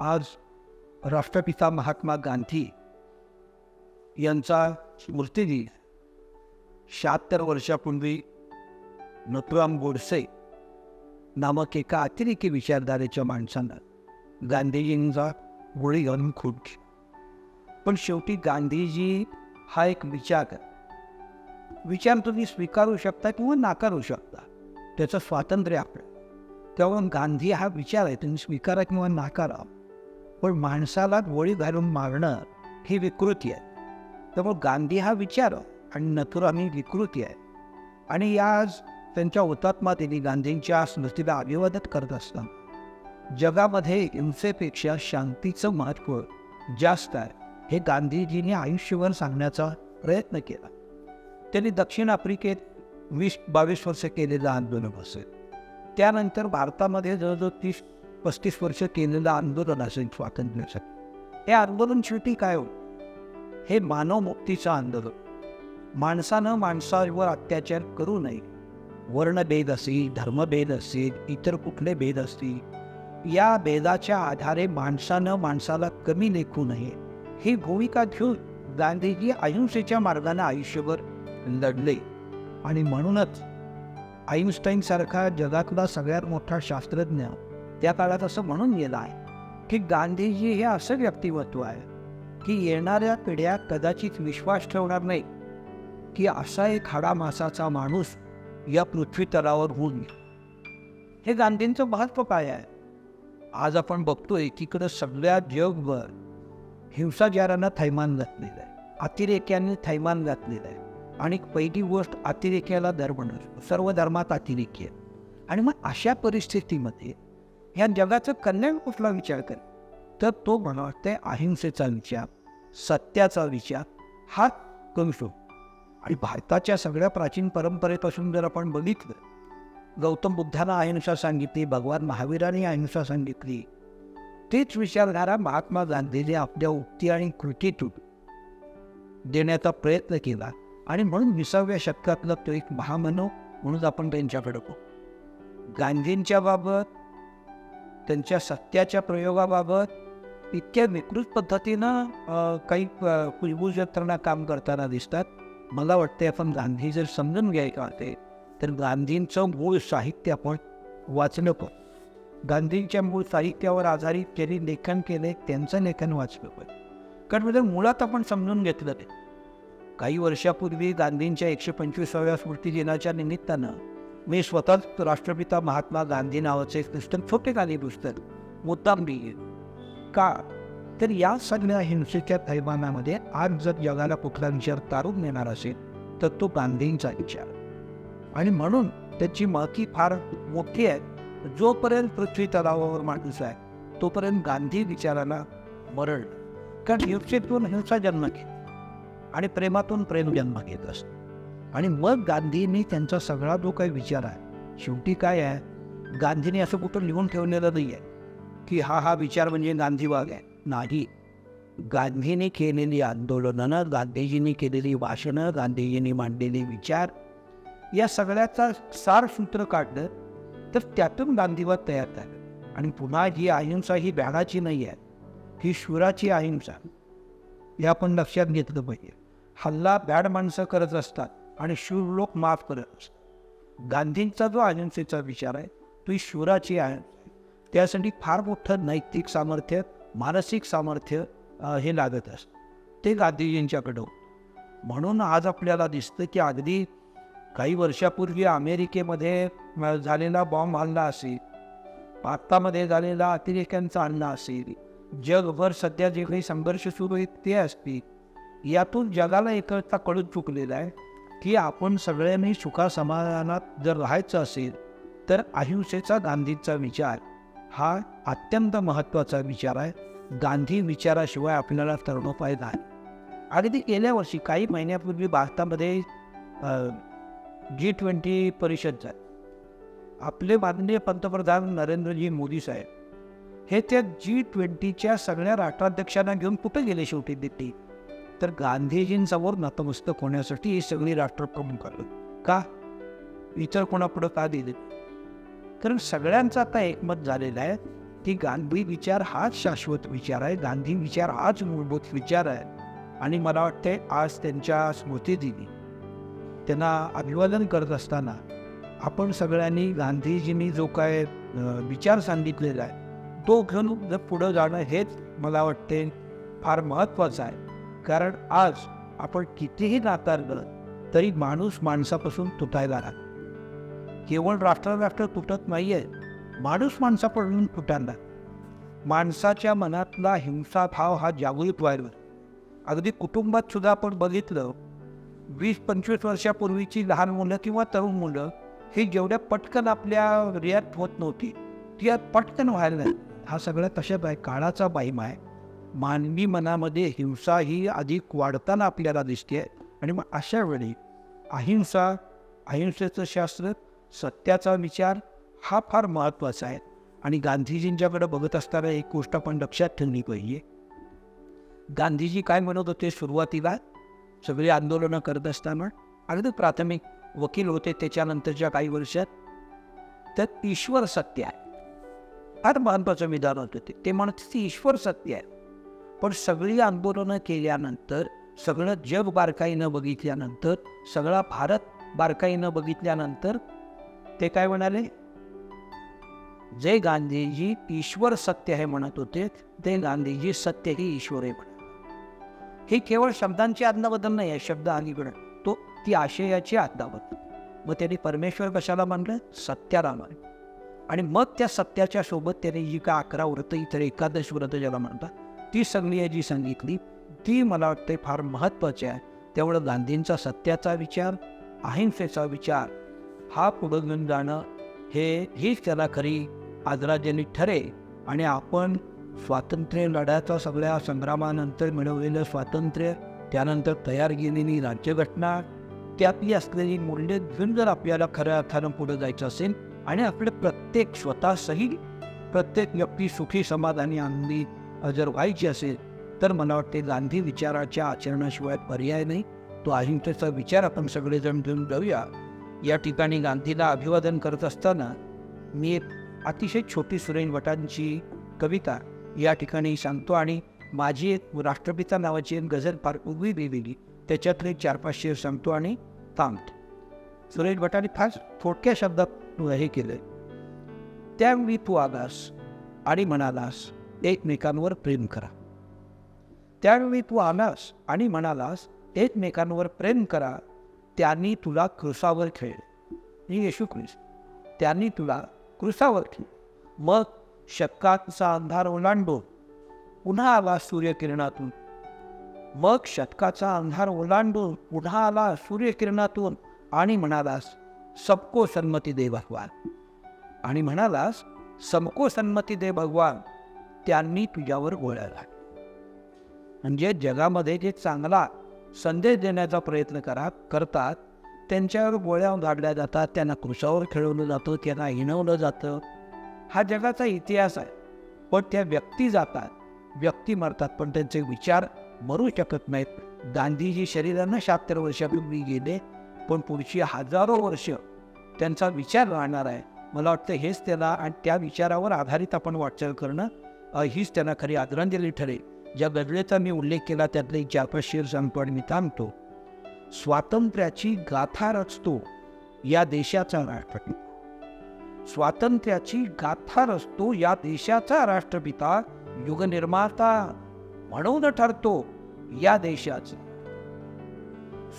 आज राष्ट्रपिता महात्मा गांधी यांचा स्मृतिदिन शहात्तर वर्षापूर्वी नथुराम गोडसे नामक एका अतिरेकी विचारधारेच्या माणसानं गांधीजींचा गोळी घालून खूप पण शेवटी गांधीजी हा एक विचार विचार तुम्ही स्वीकारू शकता किंवा नाकारू शकता त्याचं स्वातंत्र्य आपलं त्यामुळे गांधी हा विचार आहे तुम्ही स्वीकारा किंवा नाकारा. पण माणसाला गोळी घालून मारणं ही विकृती आहे. त्यामुळे गांधी हा विचार आणि नथुराम ही विकृती आहे. आणि या आज त्यांच्या हुतात्मा त्यांनी गांधींच्या स्मृतीला अभिवादन करत असताना जगामध्ये हिंसेपेक्षा शांतीचं महत्त्व जास्त आहे हे गांधीजींनी आयुष्यभर सांगण्याचा प्रयत्न केला. त्यांनी दक्षिण आफ्रिकेत वीस बावीस वर्ष केलेलं आंदोलन असेल त्यानंतर भारतामध्ये जवळजवळ तीस पस्तीस वर्ष केलेलं आंदोलन असेल स्वातंत्र्यासाठी. हे आंदोलन शेवटी काय हो हे मानवमुक्तीचं आंदोलन. माणसानं माणसावर अत्याचार करू नये. वर्णभेद असेल धर्मभेद असेल इतर कुठले भेद असतील या भेदाच्या आधारे माणसानं माणसाला कमी लेखू नये. ही भूमिका घेऊन गांधीजी अहिंसेच्या मार्गाने आयुष्यभर लढले. आणि म्हणूनच आईन्स्टाईनसारखा जगातला सगळ्यात मोठा शास्त्रज्ञ त्या काळात असं म्हणून गेलं आहे की गांधीजी हे असं व्यक्तिमत्व आहे की येणाऱ्या पिढ्या कदाचित विश्वास ठेवणार नाही की असा एक हाडामासाचा माणूस या पृथ्वी तलावर होऊन हे गांधींचं महत्त्व काय आहे? आज आपण बघतोय एकीकडं सगळ्या जगभर हिंसाचारांना थैमान घातलेलं आहे अतिरेक्यांनी थैमान घातलेलं आहे आणि पहिली गोष्ट अतिरेक्याला धर्म नसतो सर्व धर्मात अतिरेकी आहे आणि मग अशा परिस्थितीमध्ये ह्या जगाचं कल्याण कुठला विचार कर तर तो मला वाटतं अहिंसेचा विचार सत्याचा विचार हा करू शकतो. आणि भारताच्या सगळ्या प्राचीन परंपरेपासून जर आपण बघितलं गौतम बुद्धानं अहिंसा सांगितली भगवान महावीराने अहिंसा सांगितली तेच विचारधारा महात्मा गांधीने आपल्या उक्ती आणि कृतीतून देण्याचा प्रयत्न केला आणि म्हणून विसाव्या शतकातलं तो एक महामनो म्हणून आपण त्यांच्याकडे बघू. गांधींच्या बाबत त्यांच्या सत्याच्या प्रयोगाबाबत इतक्या विकृत पद्धतीनं काही अ, यंत्रणा काम करताना दिसतात. मला वाटते आपण गांधी जर समजून घ्यायचं ते तर गांधींचं मूळ साहित्य आपण वाचलं पण. गांधींच्या मूळ साहित्यावर आधारित त्यांनी लेखन केले त्यांचं लेखन वाचलं पण. कारण म्हणजे मुळात आपण समजून घेतलं ते काही वर्षापूर्वी गांधींच्या एकशे पंचवीसाव्या स्मृतिदिनाच्या निमित्तानं मी स्वतःच राष्ट्रपिता महात्मा गांधी नावाचे एक पुस्तक छोटे गांधी पुस्तक मुद्दाम लिहिले का? तर या सगळ्या हिंसेच्या थैमानामध्ये आज जर जगाला कुठला विचार तारून नेणार असेल तर तो गांधींचा विचार. आणि म्हणून त्याची महती फार मोठी आहे. जोपर्यंत पृथ्वी तलावावर माणूस आहे तोपर्यंत गांधी विचाराला मरण कारण हिंसेतून हिंसा जन्म घेत. आणि प्रेमातून प्रेम जन्म घेत असतो. आणि मग गांधींनी त्यांचा सगळा जो काही विचार आहे शेवटी काय आहे? गांधींनी असं कुठं लिहून ठेवलेलं नाही आहे की हा हा विचार म्हणजे गांधीवाग आहे. नाही. गांधींनी केलेली आंदोलनं गांधीजींनी केलेली भाषणं गांधीजींनी मांडलेले विचार या सगळ्याचा सार सूत्र काढलं तर त्यातून गांधीवाद तयार झाला. आणि पुन्हा ही अहिंसा ही बॅडाची नाही आहे ही शुराची अहिंसा. हे आपण लक्षात घेतलं पाहिजे. हल्ला बॅड माणसं करत असतात. आणि शूर लोक माफ करत गांधींचा जो अहिंसेचा विचार आहे तो ही शुराची आहे त्यासाठी फार मोठं नैतिक सामर्थ्य मानसिक सामर्थ्य हे लागत असतं. ते गांधीजींच्याकडं होतं. म्हणून आज आपल्याला दिसतं की अगदी काही वर्षापूर्वी अमेरिकेमध्ये झालेला बॉम्ब हल्ला असेल भारतामध्ये झालेला अतिरेक्यांचा हल्ला असेल जगभर सध्या जे काही संघर्ष सुरू आहेत ते असतील यातून जगाला एकता कळून चुकलेला आहे. की आपण सगळ्यांनी सुखा समाधानात जर राहायचं असेल तर अहिंसेचा गांधींचा विचार हा अत्यंत महत्त्वाचा विचार आहे. गांधी विचाराशिवाय आपल्याला तरणोपाय नाही. अगदी गेल्या वर्षी काही महिन्यापूर्वी भारतामध्ये जी ट्वेंटी परिषद झाली. आपले माननीय पंतप्रधान नरेंद्रजी मोदी साहेब हे त्या जी ट्वेंटीच्या सगळ्या राष्ट्राध्यक्षांना घेऊन कुठे गेले शेवटी दिल्ली? तर गांधीजींसमोर नतमस्तक होण्यासाठी ही सगळी राष्ट्रप्रमुख आलं. का? इतर कोणापुढं का दिले? कारण सगळ्यांचं आता एकमत झालेलं आहे की गांधी विचार हाच शाश्वत विचार आहे. गांधी विचार हाच मूलभूत विचार आहे. आणि मला वाटते आज त्यांच्या स्मृतिदिनी त्यांना अभिवादन करत असताना आपण सगळ्यांनी गांधीजींनी जो काय विचार सांगितलेला आहे तो घेऊन जर पुढं जाणं हेच मला वाटते फार महत्त्वाचं आहे. कारण आज आपण कितीही नाकारलं तरी माणूस माणसापासून तुटायला लागला केवळ राष्ट्र राष्ट्र तुटत नाही आहे माणूस माणसापासून तुटायला माणसाच्या मनातला हिंसा भाव हा जागृत व्हायला अगदी कुटुंबात सुद्धा आपण बघितलं वीस पंचवीस वर्षापूर्वीची लहान मुलं किंवा तरुण मुलं ही जेवढ्या पटकन आपल्या रियात होत नव्हती ती आज पटकन व्हायला नाही हा सगळा तशाच आहे काळाचा बाईम आहे. मानवी मनामध्ये हिंसा ही अधिक वाढताना आपल्याला दिसते आणि मग अशा वेळी अहिंसा अहिंसेचं शास्त्र सत्याचा विचार हा फार महत्त्वाचा आहे. आणि गांधीजींच्याकडे बघत असताना एक गोष्ट आपण लक्षात ठेवली पाहिजे. गांधीजी काय म्हणत होते सुरुवातीला? सगळी आंदोलनं करत असताना? अगदी प्राथमिक वकील होते त्याच्यानंतरच्या काही वर्षात. त्यात ईश्वर सत्य आहे. फार महत्त्वाचं विधान होतं ते. ते म्हणत ते ईश्वर सत्य आहे. पण सगळी आंदोलनं केल्यानंतर सगळं जग बारकाईनं बघितल्यानंतर सगळा भारत बारकाईनं बघितल्यानंतर ते काय म्हणाले? जे गांधीजी ईश्वर सत्य आहे म्हणत होते. ते गांधीजी सत्य ही ईश्वर आहे म्हणत हे केवळ शब्दांची आज्ञाबद्दल नाही आहे शब्द अलीकडं. तो ती आशयाची आज्ञाबद्दल मग त्यांनी परमेश्वर कशाला मानलं? सत्याला मानलं. आणि मग त्या सत्याच्या सोबत त्याने जी का अकरा व्रत इतर एकादश व्रत ज्याला म्हणतात ती संज्ञा आहे जी सांगितली ती मला वाटते फार महत्त्वाची आहे. त्यामुळं गांधींचा सत्याचा विचार अहिंसेचा विचार हा पुढं घेऊन जाणं हे हीच त्याला खरी आदराजनी ठरेल. आणि आपण स्वातंत्र्य लढ्याचा सगळ्या संग्रामानंतर मिळवलेलं स्वातंत्र्य त्यानंतर तयार केलेली राज्यघटना त्यातली असलेली मूल्य घेऊन जर आपल्याला खऱ्या अर्थानं पुढं जायचं असेल आणि आपलं प्रत्येक स्वतःसही प्रत्येक व्यक्ती सुखी समाधानी आनंदी जर व्हायची असेल तर मला वाटते गांधी विचाराच्या आचरणाशिवाय पर्याय नाही. तो अहिंसेचा विचार आपण सगळेजण घेऊन जाऊया. या ठिकाणी गांधीला अभिवादन करत असताना मी एक अतिशय छोटी सुरेन भटांची कविता या ठिकाणी सांगतो आणि माझी एक राष्ट्रपिता नावाची एक गझल फार उभी लिहिलेली त्याच्यातले चार पाच शेर सांगतो आणि थांबतो. सुरेश भटांनी फार थोडक्या शब्दात हे केलं. त्यावेळी तू आलास आणि म्हणालास एकमेकांवर प्रेम करा. त्यावेळी तू आलास आणि म्हणालास एकमेकांवर प्रेम करा त्यांनी तुला क्रुसावर खेळ मी येशू ख्रिस्त त्यांनी तुला क्रुसावर खेळ मग शतकाचा अंधार ओलांडून पुन्हा आला सूर्यकिरणातून. मग शतकाचा अंधार ओलांडून पुन्हा आला सूर्यकिरणातून आणि म्हणालास सबको सन्मती दे भगवान. आणि म्हणालास सबको सन्मती दे भगवान. त्यांनी तुझ्यावर गोळ्या घाल. म्हणजे जगामध्ये जे चांगला संदेश देण्याचा प्रयत्न करा करतात त्यांच्यावर गोळ्या झाडल्या जातात त्यांना कृषावर खेळवलं जातं त्यांना हिणवलं जातं. हा जगाचा इतिहास आहे. पण त्या व्यक्ती जातात व्यक्ती मरतात पण त्यांचे विचार मरू शकत नाहीत. गांधीजी शरीरानं शहात्तर वर्षापूर्वी गेले पण पुढची हजारो वर्ष त्यांचा विचार राहणार आहे. मला वाटतं हेच त्याला आणि त्या विचारावर आधारित आपण वाटचाल करणं हीच त्यांना खरी आदरांजली ठरेल. ज्या गजलेचा मी उल्लेख केला त्यातले एक चार शेर सांगतो मी थांबतो. स्वातंत्र्याची गाथा रचतो या देशाचा राष्ट्रपिता. स्वातंत्र्याची गाथा रचतो या देशाचा राष्ट्रपिता. युगनिर्माता म्हणून ठरतो या देशाचा.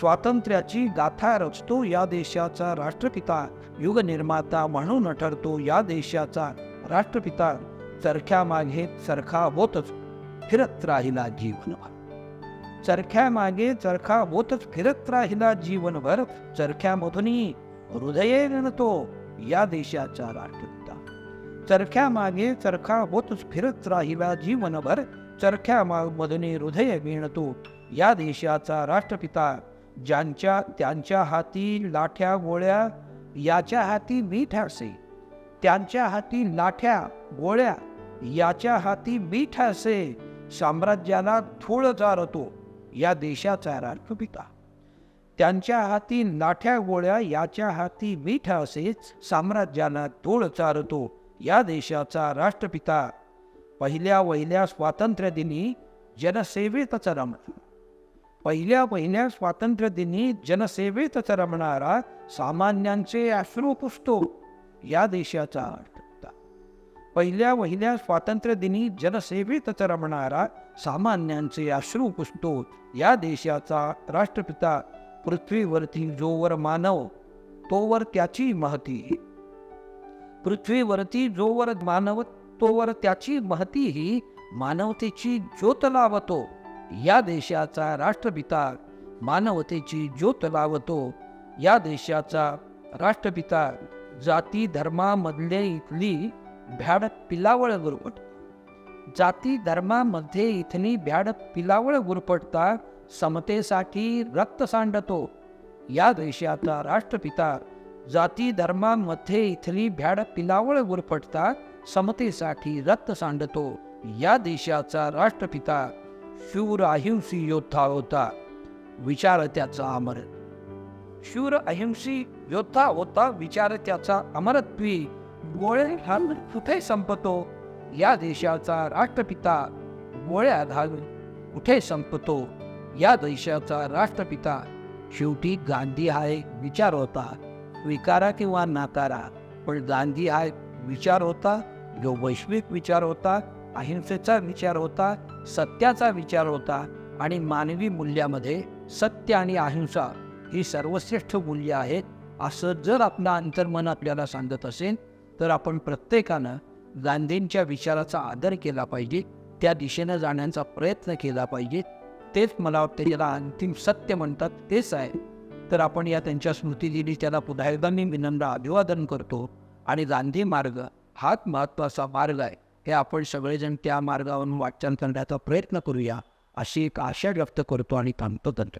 स्वातंत्र्याची गाथा रचतो या देशाचा राष्ट्रपिता. युगनिर्माता म्हणून ठरतो या देशाचा राष्ट्रपिता. चरख्या मागे चरखा होतच फिरत राहिला जीवनभर. चरख्या मागे चरखा होतच फिरत राहिला जीवनभर. चरख्यामधूनही हृदये विणतो या देशाचा राष्ट्रपिता. चरख्या मागे चरखा होतच फिरत राहिला जीवनभर. चरख्या मधून हृदय विणतो या देशाचा राष्ट्रपिता. ज्यांच्या त्यांच्या हाती लाठ्या गोळ्या याच्या हाती मीठ असे. त्यांच्या हाती लाठ्या गोळ्या याच्या हाती मीठ असे. साम्राज्याला थोळ चारतो. या देशाचा राष्ट्रपिता. त्यांच्या हाती नाठ्या गोळ्या याच्या हाती मीठ असे साम्राज्याला थोळ चारतो. या देशाचा राष्ट्रपिता. पहिल्या वहिल्या स्वातंत्र्यदिनी जनसेवेतच रमला पहिल्या पहिल्या स्वातंत्र्यदिनी जनसेवेतच रमणारा सामान्यांचे अश्रू पुसतो या देशाचा अर्थ पहिल्या वहिल्या स्वातंत्र्यदिनी जनसेवेतच रमणारा सामान्यांचे अश्रू पुसतो. या देशाचा राष्ट्रपिता पृथ्वीवरती जोवर मानव तोवर त्याची महती. पृथ्वीवरती जोवर मानव तोवर त्याची महती ही मानवतेची ज्योत लावतो. या देशाचा राष्ट्रपिता मानवतेची ज्योत लावतो. या देशाचा राष्ट्रपिता जाती धर्मामधले इथली भ्याड पिलावळ गुरपट जाती धर्मामध्ये इथनी भ्याड पिलावळ गुरपटता समतेसाठी रक्त सांडतो. या देशाचा राष्ट्रपिता जाती धर्मामध्ये इथली भ्याड पिलावळ गुरफटता समतेसाठी रक्त सांडतो. या देशाचा राष्ट्रपिता शूर अहिंसी योद्धा होता. विचार त्याचा अमर. शूर अहिंसी योद्धा होता विचार त्याचा अमरत्वी गोळे घालून कुठे संपतो या देशाचा राष्ट्रपिता गोळ्या घालून कुठे संपतो या देशाचा राष्ट्रपिता शेवटी गांधी हा एक विचार होता स्वीकारा किंवा नाकारा. पण गांधी हा विचार होता जो वैश्विक विचार होता अहिंसेचा विचार होता सत्याचा विचार होता आणि मानवी मूल्यामध्ये सत्य आणि अहिंसा ही सर्वश्रेष्ठ मूल्य आहेत असं जर आपलं अंतर्मन आपल्याला सांगत असेल तर आपण प्रत्येकानं गांधींच्या विचाराचा आदर केला पाहिजे त्या दिशेनं जाण्याचा प्रयत्न केला पाहिजे. तेच मला वाटते ज्याला अंतिम सत्य म्हणतात तेच आहे. तर आपण या त्यांच्या स्मृतीदिनी त्याला पुन्हा एकदा मी विनम्र अभिवादन करतो. आणि गांधी मार्ग हाच महत्त्वाचा मार्ग आहे. हे आपण सगळेजण त्या मार्गावरून वाटचाल करण्याचा प्रयत्न करूया अशी एक आशा व्यक्त करतो आणि थांबतो तंत्र.